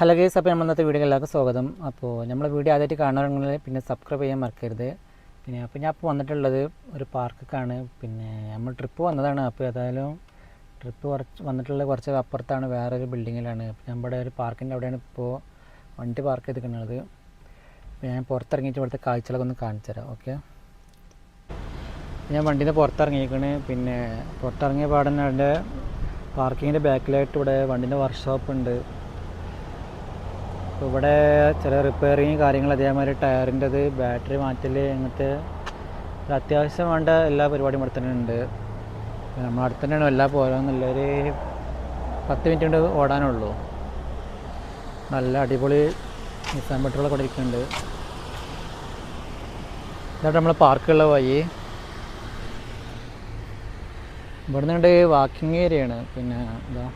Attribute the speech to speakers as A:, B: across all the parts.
A: hello guys അപ്പോൾ നമ്മൾ ഇന്നത്തെ വീഡിയോ എല്ലാവർക്കും സ്വാഗതം അപ്പോൾ നമ്മൾ വീഡിയോ ആദ്യമായിട്ട് കാണുകയാണെങ്കിൽ പിന്നെ സബ്സ്ക്രൈബ് ചെയ്യാൻ മറക്കരുത് പിന്നെ അപ്പോൾ ഞാൻ ഇപ്പോൾ വന്നിട്ടുള്ളത് ഒരു പാർക്കൊക്കെയാണ് പിന്നെ നമ്മൾ ട്രിപ്പ് വന്നതാണ് അപ്പോൾ ഏതായാലും ട്രിപ്പ് കുറച്ച് വന്നിട്ടുള്ള കുറച്ച് അപ്പുറത്താണ് വേറൊരു ബിൽഡിങ്ങിലാണ് അപ്പോൾ നമ്മുടെ ഒരു പാർക്കിൻ്റെ അവിടെയാണ് ഇപ്പോൾ വണ്ടി പാർക്ക് ചെയ്തിരിക്കുന്നത് ഞാൻ പുറത്തിറങ്ങിയിട്ട് ഇവിടുത്തെ കാഴ്ചകളൊക്കെ ഒന്ന് കാണിച്ചു തരാം ഓക്കെ ഞാൻ വണ്ടിയിൽ നിന്ന് പുറത്തിറങ്ങിയിരിക്കുന്നത് പിന്നെ പുറത്തിറങ്ങിയ പാടന്നെ അവിടെ പാർക്കിങ്ങിൻ്റെ ബാക്കിലായിട്ട് ഇവിടെ വണ്ടീൻ്റെ വർക്ക്ഷോപ്പ് ഉണ്ട് അപ്പോൾ ഇവിടെ ചില റിപ്പയറിങ് കാര്യങ്ങൾ അതേമാതിരി ടയറിൻ്റെത് ബാറ്ററി മാറ്റൽ അങ്ങനത്തെ അത്യാവശ്യം വേണ്ട എല്ലാ പരിപാടിയും ഇവിടെ തന്നെ ഉണ്ട് നമ്മൾ അടുത്ത് തന്നെയാണ് എല്ലാ ഒരു പത്ത് മിനിറ്റ് കൊണ്ട് ഓടാനുള്ളൂ നല്ല അടിപൊളി നിസാൻ പെട്രോൾ കൂടെ ഇരിക്കുന്നുണ്ട് എന്നിട്ട് നമ്മൾ പാർക്കുള്ള വഴി ഇവിടെ നിന്നുണ്ട് വാക്കിംഗ് ഏരിയയാണ് പിന്നെ എന്താ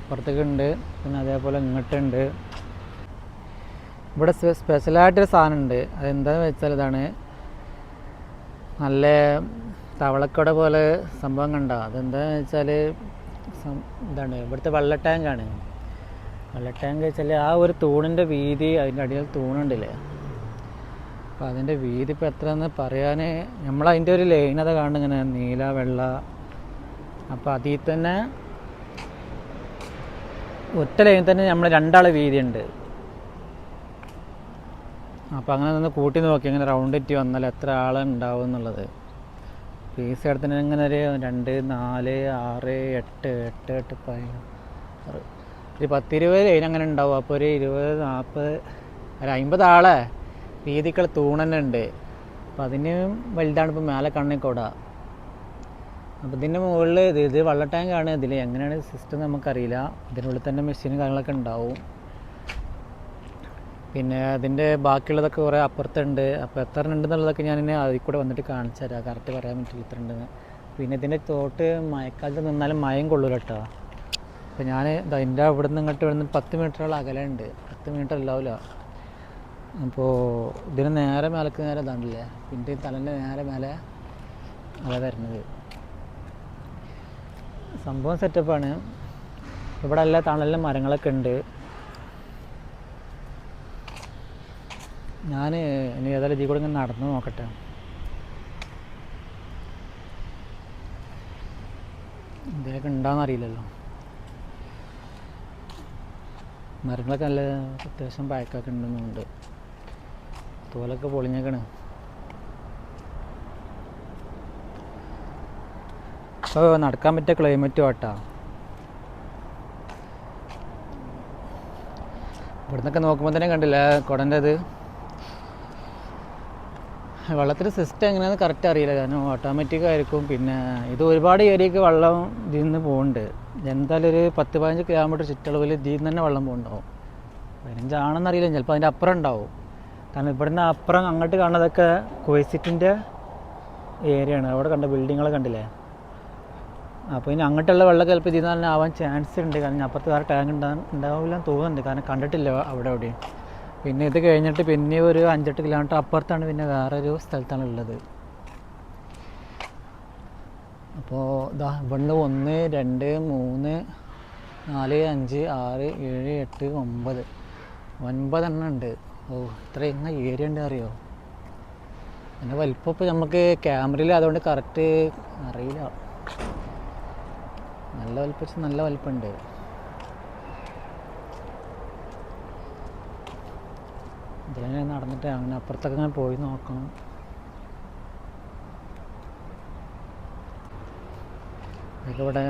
A: അപ്പുറത്തേക്കുണ്ട് പിന്നെ അതേപോലെ ഇങ്ങോട്ടുണ്ട് ഇവിടെ സ്പെഷ്യലായിട്ടൊരു സാധനമുണ്ട് അതെന്താണെന്ന് വെച്ചാൽ ഇതാണ് നല്ല തവളക്കട പോലെ സംഭവം കണ്ട അതെന്താണെന്ന് വെച്ചാൽ ഇതാണ് ഇവിടുത്തെ വെള്ള ടാങ്കാണ് വെള്ള ടാങ്ക് വെച്ചാൽ ആ ഒരു തൂണിൻ്റെ വീതി അതിൻ്റെ അടിയിൽ തൂണുണ്ടല്ലേ അപ്പോൾ അതിൻ്റെ വീതി ഇപ്പോൾ എത്രയെന്ന് പറയാൻ അതിന്റെ ഒരു ലൈനത കാണുന്നത് ഇങ്ങനെ നീല വെള്ള അപ്പോൾ അതിൽ തന്നെ ഒറ്റ ലൈനിൽ തന്നെ നമ്മൾ വീതി ഉണ്ട് അപ്പോൾ അങ്ങനെ നിന്ന് കൂട്ടി നോക്കി അങ്ങനെ റൗണ്ട് ഇറ്റി വന്നാൽ എത്ര ആളുണ്ടാവും എന്നുള്ളത് ഫീസ് എടുത്തിന് ഇങ്ങനെ ഒരു രണ്ട് നാല് ആറ് എട്ട് എട്ട് എട്ട് പതിനാറ് ഒരു പത്തിരുപത് ലൈൻ അങ്ങനെ ഉണ്ടാവും അപ്പോൾ ഒരു ഇരുപത് നാൽപ്പത് ഒരു അമ്പത് ആളെ വീതിക്കുള്ള തൂണനുണ്ട് അപ്പോൾ അതിന് വലുതാണ് ഇപ്പോൾ മേലെ കൂടുക അപ്പോൾ ഇതിൻ്റെ മുകളിൽ ഇത് ഇത് വെള്ള ടാങ്കാണ് ഇതിൽ എങ്ങനെയാണ് സിസ്റ്റം നമുക്കറിയില്ല ഇതിനുള്ളിൽ തന്നെ മെഷീനും കാര്യങ്ങളൊക്കെ ഉണ്ടാവും പിന്നെ അതിൻ്റെ ബാക്കിയുള്ളതൊക്കെ കുറേ അപ്പുറത്തുണ്ട് അപ്പോൾ എത്ര ഉണ്ടെന്നുള്ളതൊക്കെ ഞാൻ ഇനി അതിൽ കൂടെ വന്നിട്ട് കാണിച്ചു തരാം കറക്റ്റ് പറയാൻ പറ്റില്ല ഇത്ര ഉണ്ടെന്ന് പിന്നെ ഇതിൻ്റെ തോട്ട് മഴക്കാലത്ത് നിന്നാലും മയം കൊള്ളൂല കേട്ടോ അപ്പോൾ ഞാൻ അതിൻ്റെ അവിടെ നിന്ന് ഇങ്ങോട്ട് ഇവിടെ നിന്ന് പത്ത് മീറ്ററോളം അകലുണ്ട് പത്ത് മീറ്റർ ഉണ്ടാവില്ല അപ്പോൾ ഇതിന് നേരെ മേലക്ക് നേരെ ഇതാണല്ലേ പിന്നെ തലേൻ്റെ നേരെ മേലെ അല വരുന്നത് സംഭവം സെറ്റപ്പാണ് ഇവിടെ എല്ലാ തണലിലും മരങ്ങളൊക്കെ ഉണ്ട് ഞാൻ ഇനി ഏതായാലും ഇതിൽ കൂടെ ഇങ്ങനെ നടന്നു നോക്കട്ടെ ഇതിലൊക്കെ ഉണ്ടാകുന്നറിയില്ലല്ലോ മരങ്ങളൊക്കെ നല്ല അത്യാവശ്യം പഴക്കൊക്കെ ഉണ്ടെന്നുണ്ട് തോലൊക്കെ പൊളിഞ്ഞേക്കണ് ഇപ്പോൾ നടക്കാൻ പറ്റിയ ക്ലൈമറ്റ് ആട്ടാ ഇവിടുന്നൊക്കെ നോക്കുമ്പോൾ തന്നെ കണ്ടില്ല കുടൻ്റെ ഇത് വെള്ളത്തിൻ്റെ സിസ്റ്റം എങ്ങനെയാണെന്ന് കറക്റ്റ് അറിയില്ല കാരണം ഓട്ടോമാറ്റിക് ആയിരിക്കും പിന്നെ ഇത് ഒരുപാട് ഏരിയക്ക് വെള്ളം ഇതിൽ നിന്ന് പോകുന്നുണ്ട് എന്തായാലും ഒരു പത്ത് പതിനഞ്ച് കിലോമീറ്റർ ചുറ്റളവിൽ ഇതിൽ നിന്ന് തന്നെ വെള്ളം പോകുന്നുണ്ടാവും പതിനഞ്ചാണെന്നറിയില്ല ചിലപ്പോൾ അതിൻ്റെ അപ്പുറം ഉണ്ടാവും കാരണം ഇവിടുന്ന് അപ്പുറം അങ്ങോട്ട് കാണുന്നതൊക്കെ കുവൈസിറ്റിൻ്റെ ഏരിയയാണ് അവിടെ കണ്ട ബിൽഡിങ്ങുകൾ കണ്ടില്ലേ അപ്പോൾ ഇനി അങ്ങോട്ടുള്ള വെള്ളം ചിലപ്പോൾ തന്നെ ആവാൻ ചാൻസ് ഉണ്ട് കാരണം അപ്പുറത്ത് വേറെ ടാങ്ക് ഉണ്ടാവില്ല എന്ന് തോന്നുന്നുണ്ട് കാരണം കണ്ടിട്ടില്ല അവിടെ എവിടെയും പിന്നെ ഇത് കഴിഞ്ഞിട്ട് പിന്നെ ഒരു അഞ്ചെട്ട് കിലോമീറ്റർ അപ്പുറത്താണ് പിന്നെ വേറൊരു സ്ഥലത്താണ് ഉള്ളത് അപ്പോൾ ഇതാ ഇവിടുന്ന് ഒന്ന് രണ്ട് മൂന്ന് നാല് അഞ്ച് ആറ് ഏഴ് എട്ട് ഒമ്പത് ഒൻപതെണ്ണം ഉണ്ട് ഓ ഇത്ര എങ്ങനെ ഏരിയ ഉണ്ട് അറിയോ പിന്നെ വലിപ്പം ഇപ്പോൾ നമുക്ക് ക്യാമറയിൽ അതുകൊണ്ട് കറക്റ്റ് അറിയില്ല നല്ല വലിപ്പം നല്ല വലിപ്പമുണ്ട് ഞാൻ നടന്നിട്ട് അങ്ങനെ അപ്പുറത്തൊക്കെ ഞാൻ പോയി നോക്കണം ഇതൊക്കെ ഇവിടെ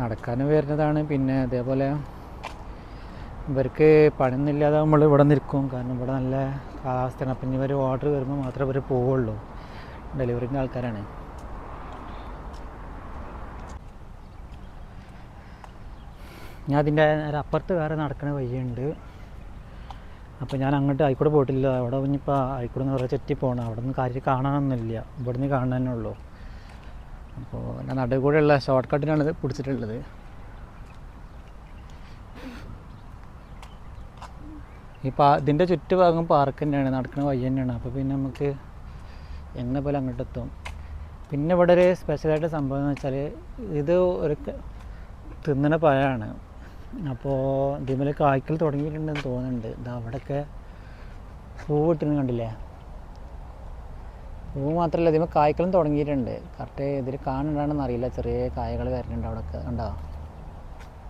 A: നടക്കാനും വരുന്നതാണ് പിന്നെ അതേപോലെ ഇവർക്ക് പണിയൊന്നുമില്ലാതെ നമ്മൾ ഇവിടെ നിൽക്കും കാരണം ഇവിടെ നല്ല കാലാവസ്ഥയാണ് അപ്പം ഇവർ ഓർഡർ വരുമ്പോൾ മാത്രമേ ഇവർ പോവുള്ളൂ ഡെലിവറിൻ്റെ ആൾക്കാരാണ് ഞാൻ അതിൻ്റെ അപ്പുറത്ത് വേറെ നടക്കുന്ന വഴിയുണ്ട് അപ്പോൾ ഞാൻ അങ്ങോട്ട് ആയിക്കൂടെ പോയിട്ടില്ല അവിടെ ഇനിയിപ്പോൾ ആയിക്കൂടെ എന്ന് പറഞ്ഞാൽ ചെറ്റി പോകണം അവിടെ നിന്ന് കാര്യം കാണാനൊന്നുമില്ല ഇവിടെ നിന്ന് കാണാനേ ഉള്ളൂ അപ്പോൾ ഞാൻ നടുവ് കൂടെയുള്ള ഷോർട്ട് കട്ടിനാണ് ഇത് പിടിച്ചിട്ടുള്ളത് ഈ പാ ഇതിൻ്റെ ചുറ്റുഭാഗം പാർക്ക് തന്നെയാണ് നടക്കുന്ന വഴി തന്നെയാണ് അപ്പോൾ പിന്നെ നമുക്ക് എന്നെ പോലെ അങ്ങോട്ട് എത്തും പിന്നെ ഇവിടെ ഒരു സ്പെഷ്യലായിട്ട് സംഭവം എന്ന് വെച്ചാൽ ഇത് ഒരു തിന്നണ പഴമാണ് അപ്പോൾ ഇതിമേൽ കായ്ക്കൽ തുടങ്ങിയിട്ടുണ്ടെന്ന് തോന്നുന്നുണ്ട് ഇത് അവിടെയൊക്കെ പൂ വിട്ടിന് കണ്ടില്ലേ പൂ മാത്രമല്ല ഇതിമേൽ കായ്ക്കലും തുടങ്ങിയിട്ടുണ്ട് കറക്റ്റ് ഇതിൽ കാണുന്നുണ്ടാണെന്ന് അറിയില്ല ചെറിയ കായകൾ വരുന്നുണ്ട് അവിടെ ഉണ്ടോ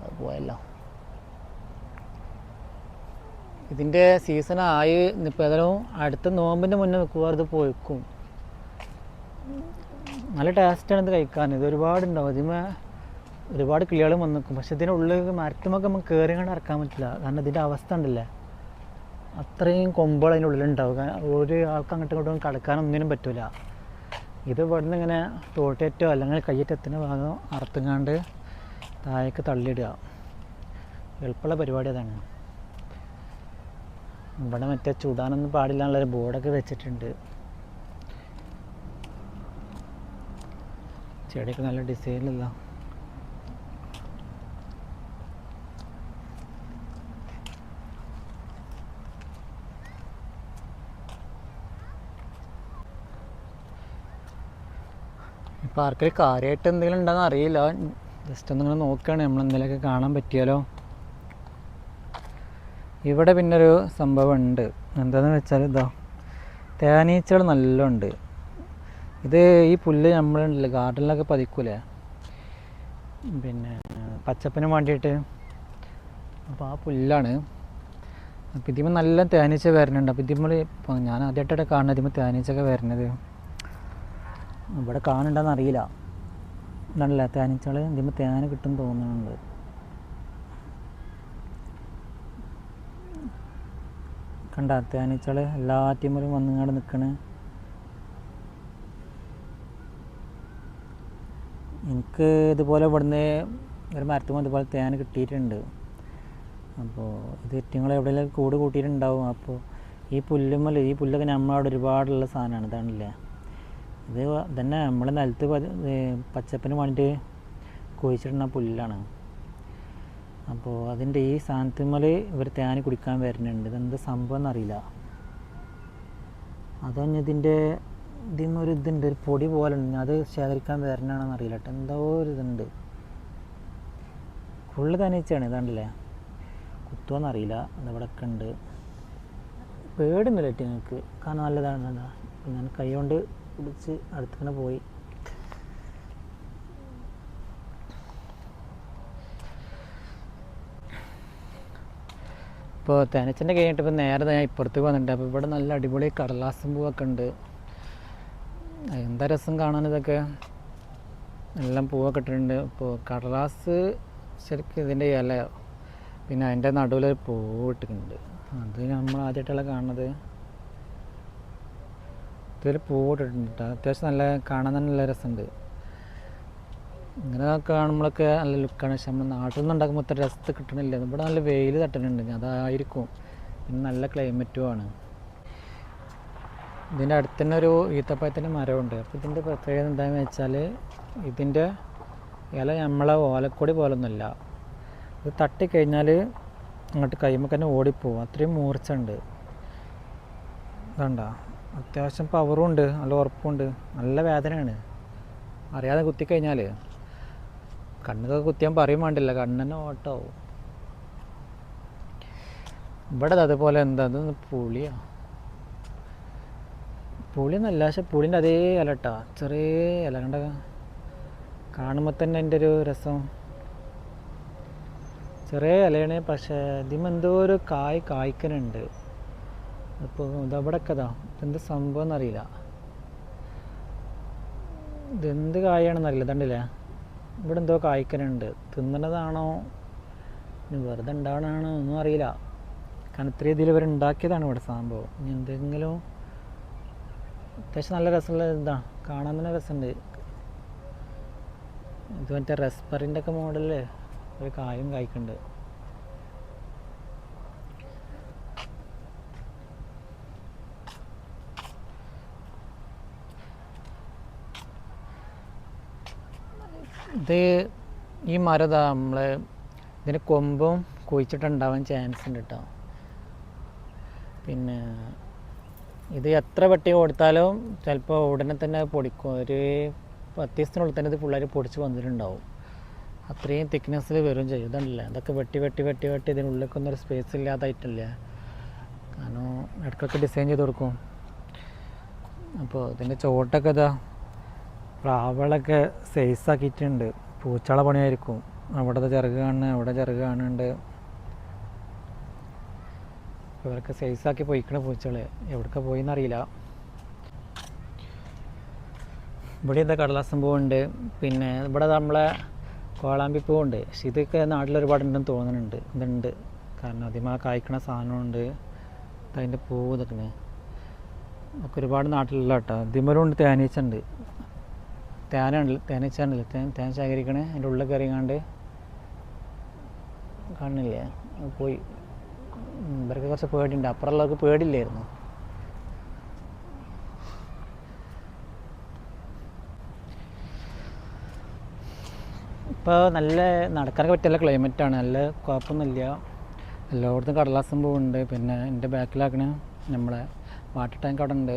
A: അത് പോയല്ലോ ഇതിൻ്റെ ആയി ഇപ്പോൾ ഏതായാലും അടുത്ത നോമ്പിൻ്റെ മുന്നേ മിക്കവാറും ഇത് പോയിക്കും നല്ല ടേസ്റ്റാണ് ഇത് കഴിക്കാൻ ഇത് ഒരുപാടുണ്ടാവും ഇതിമേ ഒരുപാട് കിളികൾ വന്ന് നിൽക്കും പക്ഷെ ഉള്ളിൽ മരത്തുമൊക്കെ നമുക്ക് കയറി കൊണ്ട് ഇറക്കാൻ പറ്റില്ല കാരണം ഇതിൻ്റെ അവസ്ഥ ഉണ്ടല്ലേ അത്രയും കൊമ്പുകൾ അതിൻ്റെ ഉള്ളിലുണ്ടാവും കാരണം ഒരു ആൾക്ക് അങ്ങോട്ടും ഇങ്ങോട്ടും കടക്കാനൊന്നിനും പറ്റില്ല ഇത് ഇവിടുന്ന് ഇങ്ങനെ തോട്ടേറ്റോ അല്ലെങ്കിൽ കയ്യേറ്റത്തിൻ്റെ ഭാഗം അറുത്തുങ്ങാണ്ട് താഴേക്ക് തള്ളിയിടുക എളുപ്പമുള്ള പരിപാടി അതാണ് ഇവിടെ മറ്റേ ചൂടാനൊന്നും പാടില്ല എന്നുള്ളൊരു ബോർഡൊക്കെ വെച്ചിട്ടുണ്ട് ചെടിയൊക്കെ നല്ല ഡിസൈനിലല്ലോ പാർക്കിൽ കാര്യമായിട്ട് എന്തെങ്കിലും ഉണ്ടെന്ന് അറിയില്ല ജസ്റ്റ് ഒന്ന് ഇങ്ങനെ നോക്കുകയാണ് നമ്മൾ എന്തെങ്കിലുമൊക്കെ കാണാൻ പറ്റിയാലോ ഇവിടെ പിന്നെ ഒരു സംഭവം ഉണ്ട് എന്താണെന്ന് വെച്ചാൽ ഇതാ തേനീച്ചകൾ ഉണ്ട് ഇത് ഈ പുല്ല് നമ്മളുണ്ടല്ലോ ഗാർഡനിലൊക്കെ പതിക്കൂലേ പിന്നെ പച്ചപ്പിന് വേണ്ടിയിട്ട് അപ്പോൾ ആ പുല്ലാണ് അപ്പം ഇതിമ്മ നല്ല തേനീച്ച വരുന്നുണ്ട് അപ്പം ഇതിമ്മൾ ഇപ്പം ഞാൻ ആദ്യമായിട്ടൊക്കെ കാണുന്നത് ഇതിമ്മ തേനീച്ചൊക്കെ വരുന്നത് ഇവിടെ കാണണ്ടെന്ന് അറിയില്ല ഇതാണല്ല തേനച്ചാൽ എന്തിമ്പോൾ തേന കിട്ടും തോന്നുന്നുണ്ട് കണ്ട തേനച്ചാൽ എല്ലാറ്റിമലും ഇങ്ങോട്ട് നിൽക്കണ് എനിക്ക് ഇതുപോലെ ഇവിടുന്ന് ഒരു മരത്തുമ്പോൾ ഇതുപോലെ തേന കിട്ടിയിട്ടുണ്ട് അപ്പോൾ ഇത് ഇറ്റിങ്ങളെ എവിടെയെങ്കിലും കൂട് കൂട്ടിയിട്ടുണ്ടാവും അപ്പോൾ ഈ പുല്ലുമല്ല ഈ പുല്ലൊക്കെ നമ്മളവിടെ ഒരുപാടുള്ള സാധനമാണ് ഇതാണല്ലേ ഇത് തന്നെ നമ്മുടെ നിലത്ത് പച്ചപ്പിന് വേണ്ടിയിട്ട് കുഴിച്ചിടുന്ന പുല്ലാണ് അപ്പോൾ അതിൻ്റെ ഈ സ്ഥാനത്തുമ്മൽ ഇവർ തേൻ കുടിക്കാൻ വരുന്നുണ്ട് ഇതെന്ത് സംഭവം എന്നറിയില്ല അതൊന്നും ഇതിൻ്റെ ഒരു ഇതുണ്ട് ഒരു പൊടി പോലെ ഉണ്ട് അത് ശേഖരിക്കാൻ വരണാണെന്ന് അറിയില്ല കേട്ടോ എന്തോ ഒരു ഇതുണ്ട് ഫുള്ള് തനിച്ചാണ് ഇതാണ്ടല്ലേ കുത്തുവെന്നറിയില്ല ഇതവിടെയൊക്കെ ഉണ്ട് പേടുന്നില്ല എനിക്ക് കാരണം നല്ലതാണ് ഞാൻ കൈ കൊണ്ട് കുടിച്ച് അടുത്തങ്ങനെ പോയി ഇപ്പോൾ തേനച്ചൻ്റെ കഴിഞ്ഞിട്ട് ഇപ്പോൾ നേരെ ഞാൻ ഇപ്പുറത്തേക്ക് വന്നിട്ടുണ്ട് അപ്പോൾ ഇവിടെ നല്ല അടിപൊളി കടലാസം പൂവൊക്കെ ഉണ്ട് എന്താ രസം കാണാൻ ഇതൊക്കെ എല്ലാം പൂവൊക്കെ ഇട്ടിട്ടുണ്ട് ഇപ്പോൾ കടലാസ് ശരിക്കും ഇതിൻ്റെ ഇല പിന്നെ അതിൻ്റെ നടുവിലൊരു പൂവ് ഇട്ടിട്ടുണ്ട് അത് നമ്മൾ ആദ്യമായിട്ടുള്ള കാണുന്നത് ഇതിൽ പൂവിട്ടിട്ടുണ്ട് അത്യാവശ്യം നല്ല കാണാൻ തന്നെ നല്ല രസമുണ്ട് ഇങ്ങനെ കാണുമ്പോഴൊക്കെ നല്ല ലുക്കാണ് പക്ഷെ നമ്മൾ നാട്ടിൽ നിന്ന് ഉണ്ടാക്കുമ്പോൾ അത്ര രസത്ത് കിട്ടണില്ല ഇവിടെ നല്ല വെയിൽ തട്ടണുണ്ട് അതായിരിക്കും പിന്നെ നല്ല ക്ലൈമറ്റും ആണ് ഇതിൻ്റെ അടുത്ത് തന്നെ ഒരു ഈത്തപ്പഴത്തിൻ്റെ മരമുണ്ട് അപ്പോൾ ഇതിൻ്റെ പ്രത്യേകത എന്താണെന്ന് വെച്ചാൽ ഇതിൻ്റെ ഇല നമ്മളെ ഓലക്കൊടി പോലൊന്നുമില്ല ഇത് തട്ടിക്കഴിഞ്ഞാൽ അങ്ങോട്ട് കൈമൊക്കെ തന്നെ ഓടിപ്പോവും അത്രയും മൂർച്ച ഉണ്ട് അത്യാവശ്യം പവറും ഉണ്ട് നല്ല ഉറപ്പുണ്ട് നല്ല വേദനയാണ് അറിയാതെ കുത്തിക്കഴിഞ്ഞാൽ കണ്ണൊക്കെ കുത്തിയാൻ പറയും വേണ്ടില്ല കണ്ണെന്നെ ഓട്ടാവും ഇവിടെ അതുപോലെ എന്താ അതൊന്ന് പുളിയാ പുളിയൊന്നല്ല പക്ഷെ പുളിൻ്റെ അതേ ഇലട്ടാ ചെറിയ ഇല കണ്ട കാണുമ്പോൾ തന്നെ എൻ്റെ ഒരു രസം ചെറിയ ഇലയാണ് പക്ഷേ ഇതിമെന്തോ ഒരു കായ് കായ്ക്കനുണ്ട് അപ്പോൾ കഥാ ഇതെന്ത് സംഭവം എന്നറിയില്ല ഇതെന്ത് കായാണെന്നറിയില്ല ഇതണ്ടില്ലേ ഇവിടെ എന്തോ കായ്ക്കനുണ്ട് തിന്നണതാണോ വെറുതെ ഉണ്ടാവണതാണോ ഒന്നും അറിയില്ല കാരണം ഇത്ര രീതിയിൽ ഇവർ ഉണ്ടാക്കിയതാണ് ഇവിടെ സംഭവം ഇനി എന്തെങ്കിലും അത്യാവശ്യം നല്ല രസമുള്ള ഇതാ കാണാൻ തന്നെ രസമുണ്ട് ഇത് മറ്റേ റെസ്പറിൻ്റെ ഒക്കെ മോഡലിൽ ഒരു കായും കായ്ക്കുന്നുണ്ട് ഇത് ഈ മരതാ നമ്മൾ ഇതിന് കൊമ്പും കുഴിച്ചിട്ടുണ്ടാവാൻ ചാൻസ് ഉണ്ട് കേട്ടോ പിന്നെ ഇത് എത്ര വെട്ടി കൊടുത്താലും ചിലപ്പോൾ ഉടനെ തന്നെ പൊടിക്കും ഒരു പത്ത് ദിവസത്തിനുള്ളിൽ തന്നെ ഇത് പിള്ളേർ പൊടിച്ച് വന്നിട്ടുണ്ടാവും അത്രയും തിക്നെസ്സിൽ വരും ചെയ്യും ഇതല്ല ഇതൊക്കെ വെട്ടി വെട്ടി വെട്ടി വെട്ടി ഇതിനുള്ളിലേക്കൊന്നും ഒരു സ്പേസ് ഇല്ലാതായിട്ടില്ല കാരണം ഇടയ്ക്കൊക്കെ ഡിസൈൻ ചെയ്ത് കൊടുക്കും അപ്പോൾ ഇതിൻ്റെ ചുവട്ടൊക്കെ ഇതാ പ്രാവളൊക്കെ ആക്കിയിട്ടുണ്ട് പൂച്ചള പണിയായിരിക്കും അവിടുത്തെ ചിറക് കാണുന്നത് അവിടെ ചിറക് കാണുന്നുണ്ട് ഇവരൊക്കെ ആക്കി പോയിക്കണ പൂച്ചകൾ എവിടേക്ക് പോയിന്നറിയില്ല ഇവിടെ എന്താ കടലാസം പൂവുണ്ട് പിന്നെ ഇവിടെ നമ്മളെ കോളാമ്പി പൂവുണ്ട് പക്ഷെ ഇതൊക്കെ നാട്ടിൽ ഉണ്ടെന്ന് തോന്നുന്നുണ്ട് ഇതുണ്ട് കാരണം അധികമാ കായ്ക്കണ സാധനമുണ്ട് അതിൻ്റെ പൂവ് ഇതൊക്കെ ഒക്കെ ഒരുപാട് നാട്ടിലുള്ള കേട്ടോ ദിമലുണ്ട് തേനീച്ചുണ്ട് തേനുണ്ടല്ലോ തേനച്ചാണല്ലോ തേൻ തേൻ ശേഖരിക്കണേ അതിൻ്റെ ഉള്ളിലൊക്കെ ഇറങ്ങാണ്ട് കാണുന്നില്ലേ പോയി ഇവരൊക്കെ കുറച്ച് പേടിയുണ്ട് അപ്പുറമുള്ളവർക്ക് പേടിയില്ലായിരുന്നു ഇപ്പോൾ നല്ല നടക്കാനൊക്കെ പറ്റിയ ക്ലൈമറ്റാണ് നല്ല കുഴപ്പമൊന്നുമില്ല എല്ലായിടത്തും കടലാസം പൂവുണ്ട് പിന്നെ എൻ്റെ ബാക്കിലാക്കണ നമ്മളെ വാട്ടർ ടാങ്ക് അവിടെ ഉണ്ട്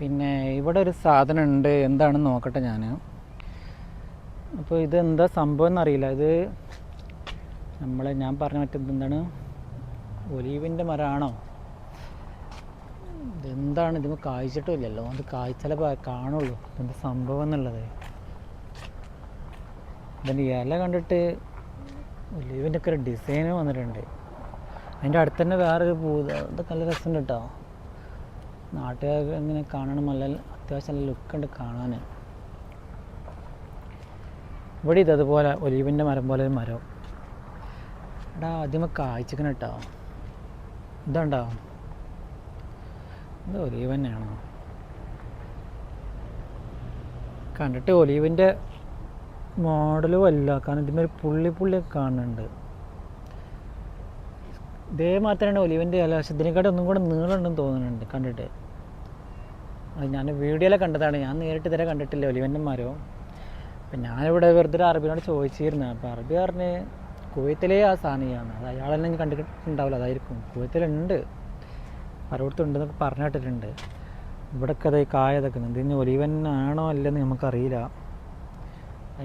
A: പിന്നെ ഇവിടെ ഒരു സാധനം ഉണ്ട് എന്താണെന്ന് നോക്കട്ടെ ഞാൻ അപ്പോൾ ഇത് എന്താ സംഭവം എന്നറിയില്ല ഇത് നമ്മൾ ഞാൻ പറഞ്ഞ പറ്റുന്നത് എന്താണ് ഒലീവിൻ്റെ മരമാണോ ഇതെന്താണ് ഇത് കായ്ച്ചിട്ടുമില്ലല്ലോ അത് കായ്ച്ചാലേ കാണുള്ളൂ എന്താ സംഭവം എന്നുള്ളത് ഇതിൻ്റെ ഇല കണ്ടിട്ട് ഒലീവിൻ്റെ ഒക്കെ ഒരു ഡിസൈന് വന്നിട്ടുണ്ട് അതിൻ്റെ അടുത്ത് വേറൊരു പൂ ഇതൊക്കെ നല്ല രസം കേട്ടോ നാട്ടുകാർ ഇങ്ങനെ കാണണം നല്ല അത്യാവശ്യം നല്ല ലുക്കുണ്ട് കാണാൻ ഇവിടെ ഇത് അതുപോലെ ഒലീവിൻ്റെ മരം പോലെ ഒരു മരം എടാ ആദ്യം കായ്ച്ചിക്കണം കേട്ടോ ഇതുണ്ടോ ഇത് ഒലീവ് തന്നെയാണോ കണ്ടിട്ട് ഒലീവിൻ്റെ മോഡലും അല്ല കാരണം ഇതിൻ്റെ ഒരു പുള്ളി പുള്ളിയൊക്കെ കാണുന്നുണ്ട് ഇതേ മാത്രമാണ് ഒലിവൻ്റെ ഇല പക്ഷെ ഇതിനെക്കാട്ടും ഒന്നും കൂടെ നീളമുണ്ടെന്ന് തോന്നുന്നുണ്ട് കണ്ടിട്ട് അത് ഞാൻ വീഡിയോയിലെ കണ്ടതാണ് ഞാൻ നേരിട്ട് ഇതുവരെ കണ്ടിട്ടില്ല ഒലിവൻ്റെ മരവും അപ്പം ഞാനിവിടെ വെറുതെ അറബിനോട് ചോദിച്ചിരുന്നു അപ്പോൾ അറബി പറഞ്ഞ് കുവൈത്തിലെ ആ സാധനമാണ് അത് അയാളെന്നെ കണ്ടിട്ടുണ്ടാവില്ല അതായിരിക്കും കുവൈത്തിലുണ്ട് പറഞ്ഞു പറഞ്ഞിട്ടിട്ടുണ്ട് ഇവിടൊക്കെ അത് കായതൊക്കെ ഇതിന് ഒലിവൻ ആണോ അല്ലെന്ന് നമുക്കറിയില്ല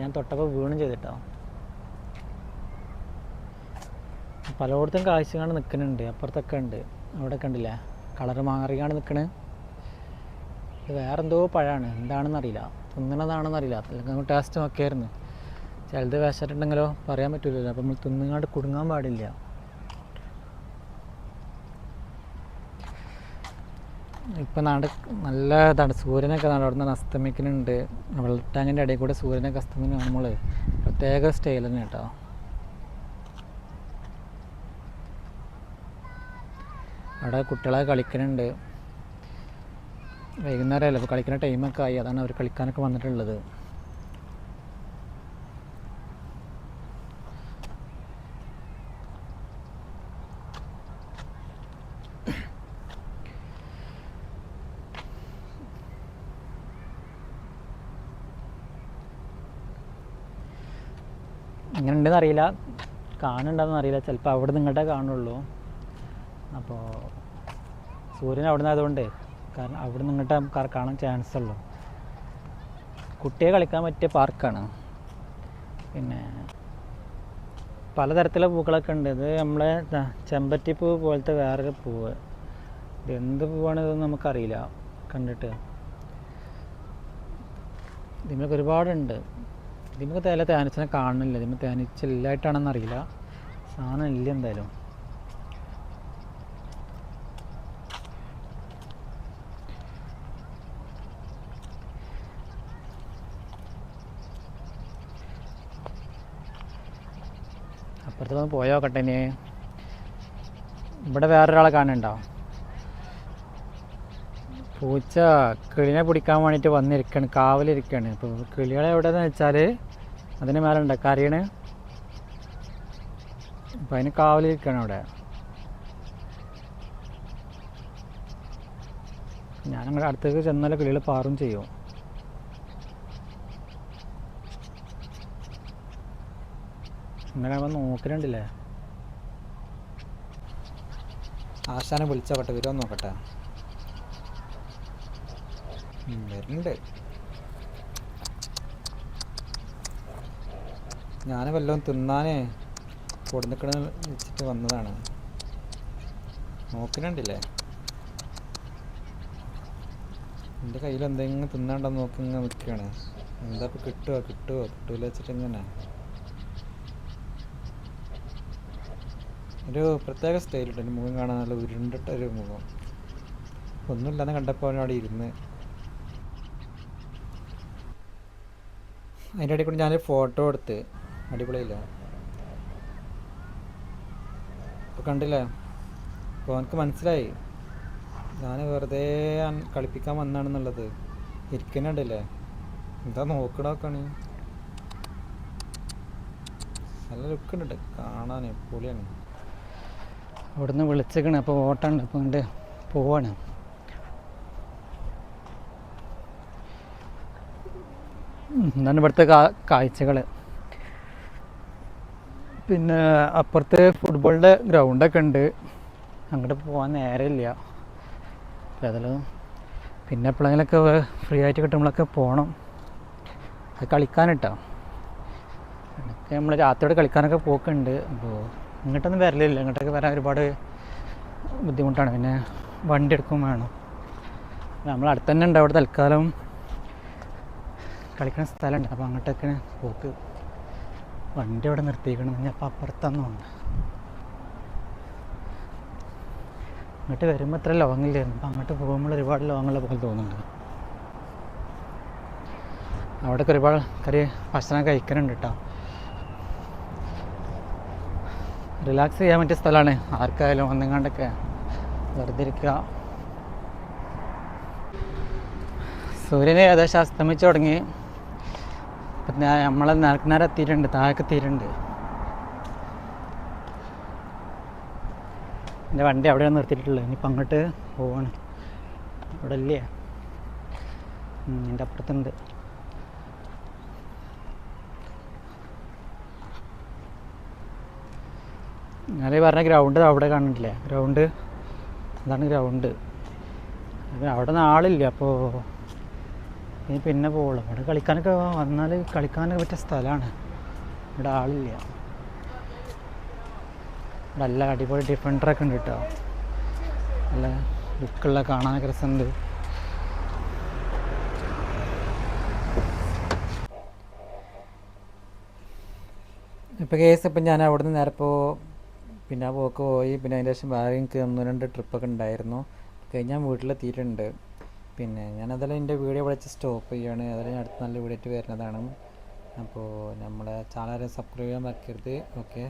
A: ഞാൻ തൊട്ടപ്പോൾ വീണും ചെയ്തിട്ടോ പലയിടത്തും കാഴ്ചകാണ് നിൽക്കുന്നുണ്ട് അപ്പുറത്തൊക്കെ ഉണ്ട് അവിടെ കണ്ടില്ല കളർ മാറിയാണ് നിൽക്കണേ ഇത് വേറെന്തോ പഴമാണ് എന്താണെന്നറിയില്ല തിന്നണതാണെന്നറിയില്ല അല്ലെങ്കിൽ ടേസ്റ്റ് നോക്കിയായിരുന്നു ചിലത് വേശിട്ടുണ്ടെങ്കിലോ പറയാൻ പറ്റില്ലല്ലോ അപ്പോൾ നമ്മൾ തിന്നുങ്ങാണ്ട് കുടുങ്ങാൻ പാടില്ല ഇപ്പം നാട് നല്ല ഇതാണ് സൂര്യനൊക്കെ നാട് അവിടെ നിന്ന് അസ്തമിക്കുന്നുണ്ട് വെള്ളട്ടാങ്കിൻ്റെ ഇടയിൽ കൂടെ സൂര്യനൊക്കെ അസ്തമിക്കുമ്പോൾ നമ്മൾ പ്രത്യേക സ്റ്റൈൽ തന്നെ കേട്ടോ അവിടെ കുട്ടികളെ കളിക്കുന്നുണ്ട് വൈകുന്നേരം ഇപ്പോൾ കളിക്കുന്ന ടൈമൊക്കെ ആയി അതാണ് അവർ കളിക്കാനൊക്കെ വന്നിട്ടുള്ളത് എങ്ങനെ ഉണ്ടെന്ന് അറിയില്ല കാണുന്നുണ്ടെന്ന് അറിയില്ല ചിലപ്പോൾ അവിടെ നിങ്ങളുടെ കാണുള്ളൂ അപ്പോൾ സൂര്യൻ അവിടെ നിന്നായതുകൊണ്ടേ കാരണം അവിടെ നിന്ന് ഇങ്ങോട്ട് കാണാൻ ചാൻസ് ഉള്ളു കുട്ടിയെ കളിക്കാൻ പറ്റിയ പാർക്കാണ് പിന്നെ പലതരത്തിലുള്ള പൂക്കളൊക്കെ ഉണ്ട് ഇത് നമ്മളെ ചെമ്പറ്റിപ്പൂ പോലത്തെ വേറൊരു പൂവ് ഇത് എന്ത് പൂവാണ് ഇതൊന്നും നമുക്കറിയില്ല കണ്ടിട്ട് ഇതിമൊക്കെ ഒരുപാടുണ്ട് ഇതിമൊക്കെ തേല തേനച്ചിനെ കാണുന്നില്ല ഇതിമ തേനച്ചില്ലായിട്ടാണെന്നറിയില്ല സാധനം ഇല്ല എന്തായാലും പുറത്തൊന്ന് പോയോക്കട്ടെ ഇനി ഇവിടെ വേറൊരാളെ കാണുന്നുണ്ടോ പൂച്ച കിളിനെ പിടിക്കാൻ വേണ്ടിയിട്ട് വന്നിരിക്കുകയാണ് കാവലിരിക്കാണ് ഇപ്പോൾ കിളികളെ എവിടെയെന്ന് വെച്ചാൽ അതിന് മേലുണ്ട് കറിയണ് അപ്പം അതിന് കാവലിരിക്കുകയാണ് അവിടെ ഞാനങ്ങോട്ട് അടുത്തേക്ക് ചെന്നാലും കിളികൾ പാറും ചെയ്യും ഇന്നലെ അവൻ നോക്കലുണ്ടല്ലേ ആശാനെ വിളിച്ചോട്ടെ വരുമോ നോക്കട്ടെ വരുന്നുണ്ട് ഞാൻ വല്ലതും തിന്നാനേ കൊടുന്നിക്കണ വെച്ചിട്ട് വന്നതാണ് നോക്കുന്നുണ്ടില്ലേ എൻ്റെ കയ്യിൽ എന്തെങ്കിലും തിന്നാണ്ടോ നോക്കി ഇങ്ങനെ നിൽക്കുകയാണ് എന്താ ഇപ്പോൾ കിട്ടുമോ കിട്ടുമോ കിട്ടൂല വെച്ചിട്ട് ഇങ്ങനെ ഒരു പ്രത്യേക സ്റ്റൈലുണ്ട് എൻ്റെ മുഖം കാണാൻ നല്ല ഉരുണ്ടിട്ട ഒരു മുഖം ഒന്നുമില്ലാന്ന് കണ്ടപ്പോൾ അവനവിടെ ഇരുന്ന് അതിൻ്റെ ഇടയിൽ കൂടി ഞാനൊരു ഫോട്ടോ എടുത്ത് അടിപൊളിയില്ല അപ്പോൾ കണ്ടില്ലേ അപ്പോൾ എനിക്ക് മനസ്സിലായി ഞാൻ വെറുതെ കളിപ്പിക്കാൻ വന്നാണെന്നുള്ളത് ഇരിക്കുന്നുണ്ടല്ലേ എന്താ നോക്കണോക്കാണ് നല്ല ലുക്കുണ്ട് കാണാൻ പൊളിയാണ് അവിടുന്ന് വിളിച്ചിരിക്കണം അപ്പോൾ ഓട്ടമുണ്ട് അപ്പോൾ ഇങ്ങോട്ട് പോവാണ് എന്താണ് ഇവിടുത്തെ കാഴ്ചകൾ പിന്നെ അപ്പുറത്തെ ഫുട്ബോളിൻ്റെ ഗ്രൗണ്ടൊക്കെ ഉണ്ട് അങ്ങോട്ട് പോകാൻ നേരമില്ല അതിലും പിന്നെ എപ്പോഴെങ്കിലൊക്കെ ഫ്രീ ആയിട്ട് കിട്ടുമ്പോഴൊക്കെ പോകണം അത് കളിക്കാനിട്ടോ നമ്മൾ രാത്രിയോടെ കളിക്കാനൊക്കെ പോക്കുണ്ട് അപ്പോൾ ഇങ്ങോട്ടൊന്നും വരലില്ല ഇങ്ങോട്ടൊക്കെ വരാൻ ഒരുപാട് ബുദ്ധിമുട്ടാണ് പിന്നെ വണ്ടി എടുക്കും വേണം നമ്മൾ അടുത്ത് തന്നെ ഉണ്ട് അവിടെ തൽക്കാലം കളിക്കുന്ന സ്ഥലമുണ്ട് അപ്പോൾ അങ്ങോട്ടൊക്കെ പോക്ക് വണ്ടി അവിടെ നിർത്തിയിരിക്കണം ഞാൻ അപ്പോൾ അപ്പുറത്തൊന്നുണ്ട് അങ്ങോട്ട് വരുമ്പോൾ ഇത്ര ലോങ്ങില്ലായിരുന്നു അപ്പോൾ അങ്ങോട്ട് പോകുമ്പോൾ ഒരുപാട് ലോങ്ങുള്ള പോലെ തോന്നുന്നുണ്ട് അവിടെയൊക്കെ ഒരുപാട് കറി ഭക്ഷണം കഴിക്കുന്നുണ്ട് കേട്ടോ റിലാക്സ് ചെയ്യാൻ പറ്റിയ സ്ഥലമാണ് ആർക്കായാലും വന്നുകൊണ്ടൊക്കെ വെറുതെ ഇരിക്കുക സൂര്യൻ ഏകദേശം അസ്തമിച്ചു തുടങ്ങി ഇപ്പം നമ്മളെ നിരക്കുന്നേരം എത്തിയിട്ടുണ്ട് താഴേക്ക് എത്തിയിട്ടുണ്ട് എൻ്റെ വണ്ടി അവിടെയാണ് നിർത്തിയിട്ടുള്ളത് ഇനിയിപ്പോൾ അങ്ങോട്ട് പോവാണ് അവിടെ ഇല്ലേ എൻ്റെ അപ്പുറത്തുണ്ട് ഞാനീ പറഞ്ഞ ഗ്രൗണ്ട് അവിടെ കാണുന്നില്ലേ ഗ്രൗണ്ട് അതാണ് ഗ്രൗണ്ട് അവിടെ നിന്ന് ആളില്ല അപ്പോൾ ഇനി പിന്നെ പോകുള്ളൂ അവിടെ കളിക്കാനൊക്കെ വന്നാൽ കളിക്കാനൊക്കെ പറ്റിയ സ്ഥലമാണ് ഇവിടെ ആളില്ല ഇവിടെ നല്ല അടിപൊളി ഡിഫൻഡറൊക്കെ ഉണ്ട് കേട്ടോ നല്ല ലുക്കുള്ള കാണാനൊക്കെ രസമുണ്ട് ഇപ്പോൾ കേസ് ഇപ്പം ഞാൻ അവിടുന്ന് നേരപ്പോൾ നേരെ പിന്നെ ആ പോക്ക് പോയി പിന്നെ അതിൻ്റെ ശേഷം വേറെ എനിക്ക് ഒന്ന് രണ്ട് ട്രിപ്പൊക്കെ ഉണ്ടായിരുന്നു കഴിഞ്ഞ് ഞാൻ വീട്ടിലെത്തിയിട്ടുണ്ട് പിന്നെ അതെല്ലാം എൻ്റെ വീഡിയോ വിളിച്ച് സ്റ്റോപ്പ് ചെയ്യുകയാണ് അതെല്ലാം അടുത്ത നല്ല വീഡിയോ ആയിട്ട് വരുന്നതാണ് അപ്പോൾ നമ്മളെ ചാനൽ സബ്സ്ക്രൈബ് ചെയ്യാൻ മറക്കരുത് ഓക്കെ